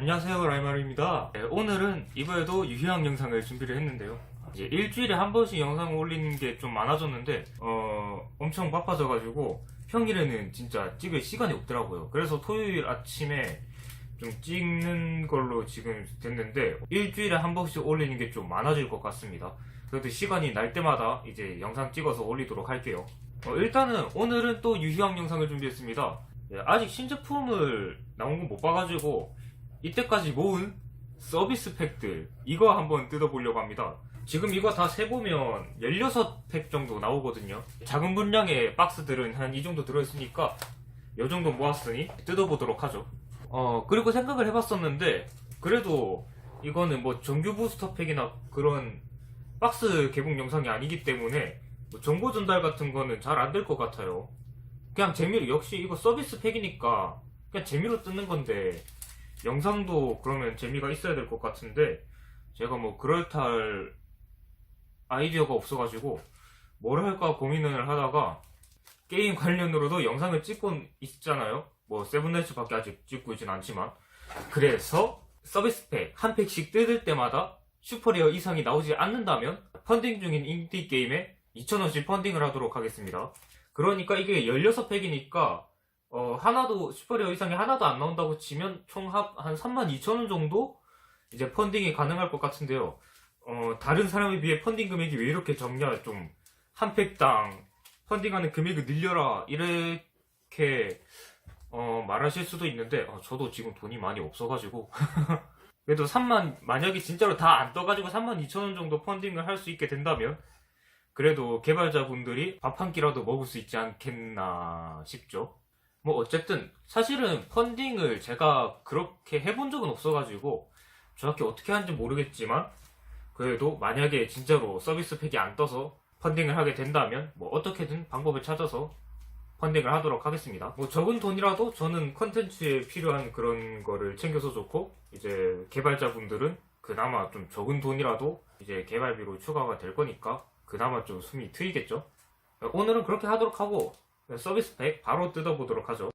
안녕하세요 라이마루입니다. 네, 오늘은 이번에도 유희왕 영상을 준비를 했는데요. 이제 일주일에 한 번씩 영상을 올리는 게 좀 많아졌는데 어 엄청 바빠져가지고 평일에는 진짜 찍을 시간이 없더라고요. 그래서 토요일 아침에 좀 찍는 걸로 지금 됐는데 일주일에 한 번씩 올리는 게 좀 많아질 것 같습니다. 그래도 시간이 날 때마다 이제 영상 찍어서 올리도록 할게요. 어, 일단은 오늘은 또 유희왕 영상을 준비했습니다. 네, 아직 신제품을 나온 건 못 봐가지고 이때까지 모은 서비스 팩들 이거 한번 뜯어보려고 합니다. 지금 이거 다 세보면 16팩 정도 나오거든요. 작은 분량의 박스들은 한 이 정도 들어있으니까 이 정도 모았으니 뜯어보도록 하죠. 어 그리고 생각을 해봤었는데 그래도 이거는 뭐 정규 부스터 팩이나 그런 박스 개봉 영상이 아니기 때문에 뭐 정보 전달 같은 거는 잘 안 될 것 같아요. 그냥 재미로 역시 이거 서비스 팩이니까 그냥 재미로 뜯는 건데 영상도 그러면 재미가 있어야 될 것 같은데 제가 뭐 그럴탈 아이디어가 없어가지고 뭘 할까 고민을 하다가 게임 관련으로도 영상을 찍고 있잖아요. 뭐 세븐나이츠 밖에 아직 찍고 있진 않지만. 그래서 서비스 팩 한 팩씩 뜯을 때마다 슈퍼레어 이상이 나오지 않는다면 펀딩 중인 인디 게임에 2,000원씩 펀딩을 하도록 하겠습니다. 그러니까 이게 16팩이니까 어, 하나도, 슈퍼레어 이상이 하나도 안 나온다고 치면 총합한 32,000원 정도? 이제 펀딩이 가능할 것 같은데요. 어, 다른 사람에 비해 펀딩 금액이 왜 이렇게 적냐, 좀, 한 팩당 펀딩하는 금액을 늘려라, 이렇게, 어, 말하실 수도 있는데, 어, 저도 지금 돈이 많이 없어가지고. 그래도 3만, 만약에 진짜로 다 안 떠가지고 32,000원 정도 펀딩을 할 수 있게 된다면, 그래도 개발자분들이 밥 한 끼라도 먹을 수 있지 않겠나 싶죠. 뭐 어쨌든 사실은 펀딩을 제가 그렇게 해본 적은 없어가지고 정확히 어떻게 하는지 모르겠지만 그래도 만약에 진짜로 서비스 팩이 안 떠서 펀딩을 하게 된다면 뭐 어떻게든 방법을 찾아서 펀딩을 하도록 하겠습니다. 뭐 적은 돈이라도 저는 컨텐츠에 필요한 그런 거를 챙겨서 좋고 이제 개발자분들은 그나마 좀 적은 돈이라도 이제 개발비로 추가가 될 거니까 그나마 좀 숨이 트이겠죠. 오늘은 그렇게 하도록 하고 서비스 팩 바로 뜯어보도록 하죠.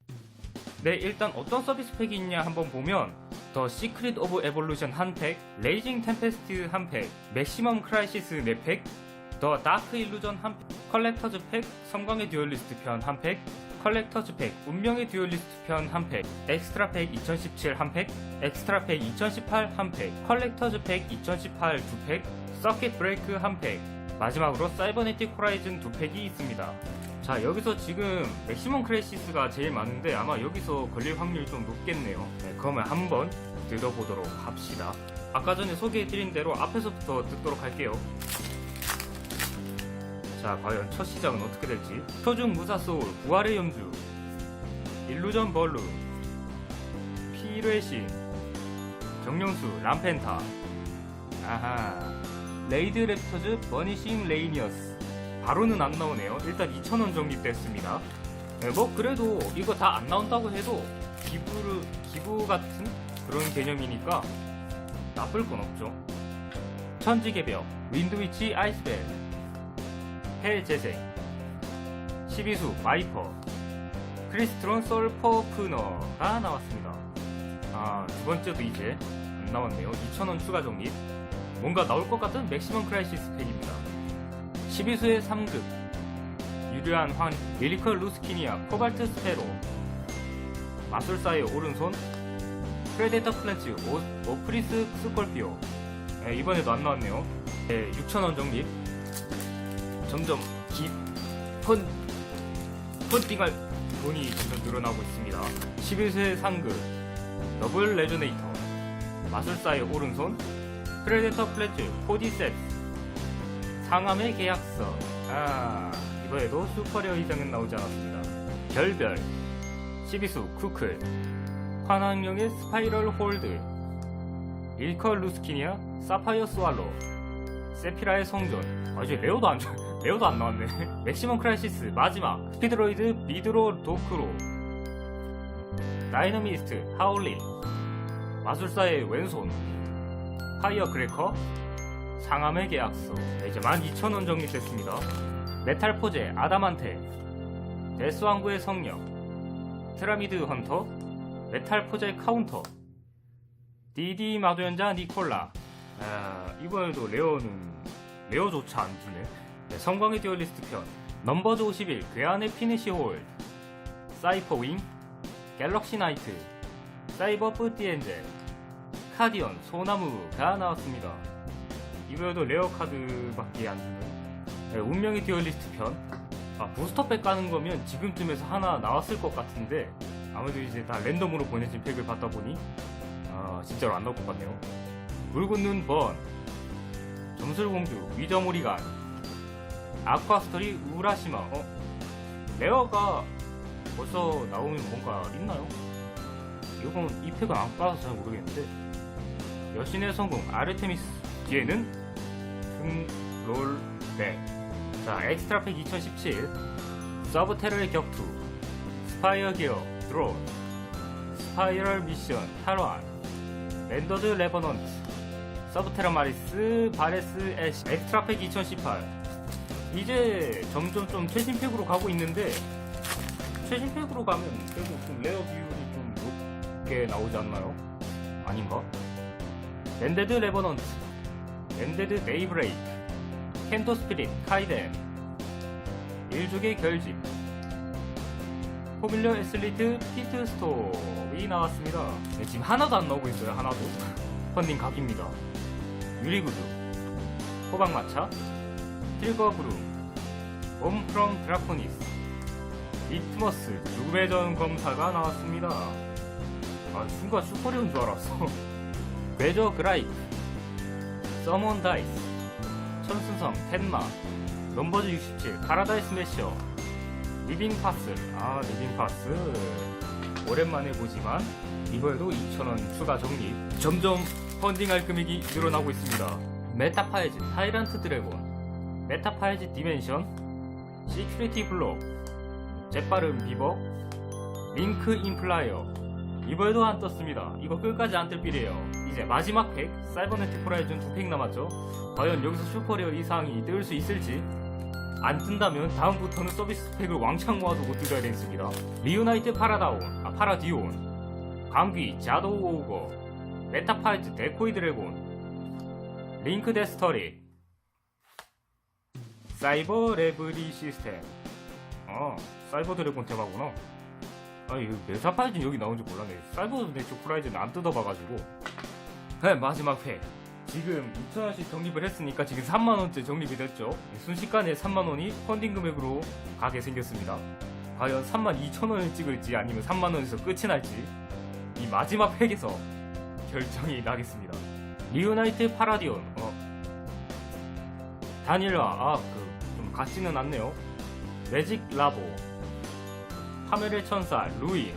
네, 일단 어떤 서비스 팩이 있냐 한번 보면 더 시크릿 오브 에볼루션 한 팩, 레이징 템페스트 한 팩, 맥시멈 크라이시스 4팩, 더 다크 일루전 한 팩, 컬렉터즈 팩, 섬광의 듀얼리스트 편 한 팩, 컬렉터즈 팩, 운명의 듀얼리스트 편 한 팩, 엑스트라 팩 2017 한 팩, 엑스트라 팩 2018 한 팩, 컬렉터즈 팩 2018 두 팩, 서킷 브레이크 한 팩, 마지막으로 사이버네틱 호라이즌 두 팩이 있습니다. 자 여기서 지금 맥시멈 크래시스가 제일 많은데 아마 여기서 걸릴 확률이 좀 높겠네요. 네, 그러면 한번 뜯어보도록 합시다. 아까 전에 소개해드린 대로 앞에서부터 뜯도록 할게요. 자 과연 첫 시작은 어떻게 될지. 표준 무사 소울 부활의 영주. 일루전 벌룬 피레신. 정령수 람펜타. 아하. 레이드 랩터즈 버니싱 레이니어스 바로는 안 나오네요. 일단 2,000원 적립됐습니다. 네, 뭐 그래도 이거 다 안 나온다고 해도 기부를 기부 같은 그런 개념이니까 나쁠 건 없죠. 천지개벽, 윈드위치 아이스벨, 헬재생, 시비수 마이퍼, 크리스트론 솔퍼 푸너가 나왔습니다. 아, 두 번째도 이제 안 나왔네요. 2,000원 추가 적립. 뭔가 나올 것 같은 맥시멈 크라이시스 팩입니다. 12수의 3급 유리한 환 릴리컬 루스키니아 코발트 스페로 마술사의 오른손 프레데터 클래츠 오, 오프리스 스콜피오. 네, 이번에도 안 나왔네요. 네, 6,000원 적립 점점 깊은 펀딩할 돈이 점점 늘어나고 있습니다. 11세 상급 더블 레조네이터 마술사의 오른손 프레데터 클래츠 코디셉스 상암의 계약서. 아, 이번에도 슈퍼레어 이상은 나오지 않았습니다. 별별, 시비수 쿠클, 환왕령의 스파이럴 홀드, 일커 루스키니아, 사파이어 스왈로, 세피라의 성전. 아, 이제 레오도 안, 레오도 안 나왔네. 맥시멈 크라이시스, 마지막, 스피드로이드, 비드로 도크로, 다이너미스트, 하울린, 마술사의 왼손, 파이어 크래커, 상암의 계약서. 네, 이제 12,000원 적립됐습니다. 메탈 포제 아담한테. 데스왕구의 성령. 테라미드 헌터. 메탈 포제 카운터. 디디 마도연자 니콜라. 아, 이번에도 레어는 레어조차 안 주네. 네, 성광의 듀얼리스트 편. 넘버즈 51 괴한의 피니시 홀 사이퍼 윙. 갤럭시 나이트. 사이버 뿌띠 엔젤. 카디언 소나무가 나왔습니다 이번에도 레어 카드밖에 안 주는 네, 운명의 듀얼리스트 편 아, 부스터백 까는 거면 지금쯤에서 하나 나왔을 것 같은데 아무래도 이제 다 랜덤으로 보내진 팩을 받다 보니 아, 진짜로 안 나올 것 같네요. 붉은 눈 번, 점술공주, 위저모리간, 아쿠아스토리 우라시마. 어? 레어가 벌써 나오면 뭔가 있나요? 이건 이 팩은 안 까서 잘 모르겠는데 여신의 성공 아르테미스 뒤에는 등롤백 자 엑스트라팩 2017 서브테러의 격투. 스파이어 기어 드론. 스파이럴 미션 탈환. 랜더드 레버넌트. 서브테라 마리스 바레스 애쉬. 엑스트라팩 2018 이제 점점 좀 최신 팩으로 가고 있는데 최신 팩으로 가면 그래도 좀 레어 비율이 좀 높게 나오지 않나요? 아닌가? 랜데드 레버넌트 랜데드 네이브레이크 캔도 스피릿 카이덴 일족의 결집 포뮬러 애슬리트 피트 스톱이 나왔습니다. 네, 지금 하나도 안 나오고 있어요. 하나도. 펀딩 각입니다. 유리구두, 호박마차, 틸거 브룸, 옴프렁 드라코니스, 리트머스, 루베전 검사가 나왔습니다. 아, 순간 슈퍼리온 줄 알았어. 메저 그라이프, 서먼 다이스, 천순성, 텐마, 넘버즈 67, 파라다이스 매셔, 리빙 파스. 아, 리빙 파스. 오랜만에 보지만 이번에도 2,000원 추가 적립. 점점 펀딩할 금액이 늘어나고 있습니다. 메타파이즈 타이란트 드래곤, 메타파이즈 디멘션, 시큐리티 블록, 재빠른 비버, 링크 인플라이어. 이번에도 안 떴습니다. 이거 끝까지 안뜰 빌이에요. 이제 마지막 팩, 사이버네틱 호라이즌 두팩 남았죠. 과연 여기서 슈퍼리어 이상이 뜰 수 있을지 안 뜬다면 다음부터는 서비스 팩을 왕창 모아두고 뜯어야 되겠습니다. 리유나이트 파라다온, 아 파라디온, 감귀, 자도우 오우거, 메타파이트 데코이 드래곤, 링크 데스터리, 사이버 레브리 시스템. 아, 사이버 드래곤 테마구나. 아, 이거 메타파이트는 여기 나온 줄 몰랐네. 사이버 네츠 프라이즈는 안 뜯어봐가지고. 네, 마지막 팩. 지금 2,000원씩 적립을 했으니까 지금 3만원째 적립이 됐죠. 순식간에 3만원이 펀딩 금액으로 가게 생겼습니다. 과연 32,000원을 찍을지 아니면 3만원에서 끝이 날지 이 마지막 팩에서 결정이 나겠습니다. 리오나이트 파라디온, 어. 다닐라, 아, 그, 좀 같지는 않네요. 매직 라보, 파메르 천사, 루인.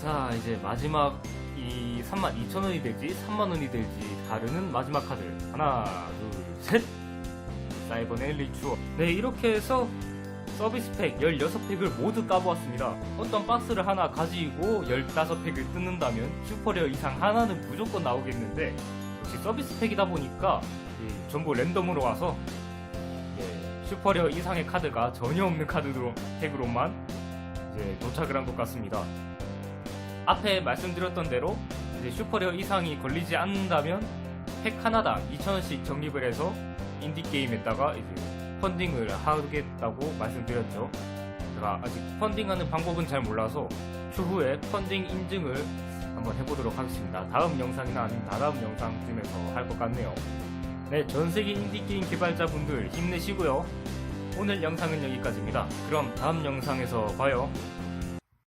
자, 이제 마지막 이 32,000원이 될지 3만원이 될지 다르는 마지막 카드. 하나 둘셋. 사이버넷 리추어 네 이렇게 해서 서비스 팩 16팩을 모두 까보았습니다. 어떤 박스를 하나 가지고 15팩을 뜯는다면 슈퍼레어 이상 하나는 무조건 나오겠는데 역시 서비스 팩이다 보니까 이 전부 랜덤으로 와서 예, 슈퍼레어 이상의 카드가 전혀 없는 카드로 팩으로만 이제 도착을 한 것 같습니다 앞에 말씀드렸던 대로 이제 슈퍼레어 이상이 걸리지 않는다면 팩 하나당 2,000원씩 적립을 해서 인디게임에다가 이제 펀딩을 하겠다고 말씀드렸죠. 제가 아직 펀딩하는 방법은 잘 몰라서 추후에 펀딩 인증을 한번 해보도록 하겠습니다. 다음 영상이나 아니면 다다음 영상쯤에서 할 것 같네요. 네, 전 세계 인디게임 개발자분들 힘내시고요. 오늘 영상은 여기까지입니다. 그럼 다음 영상에서 봐요.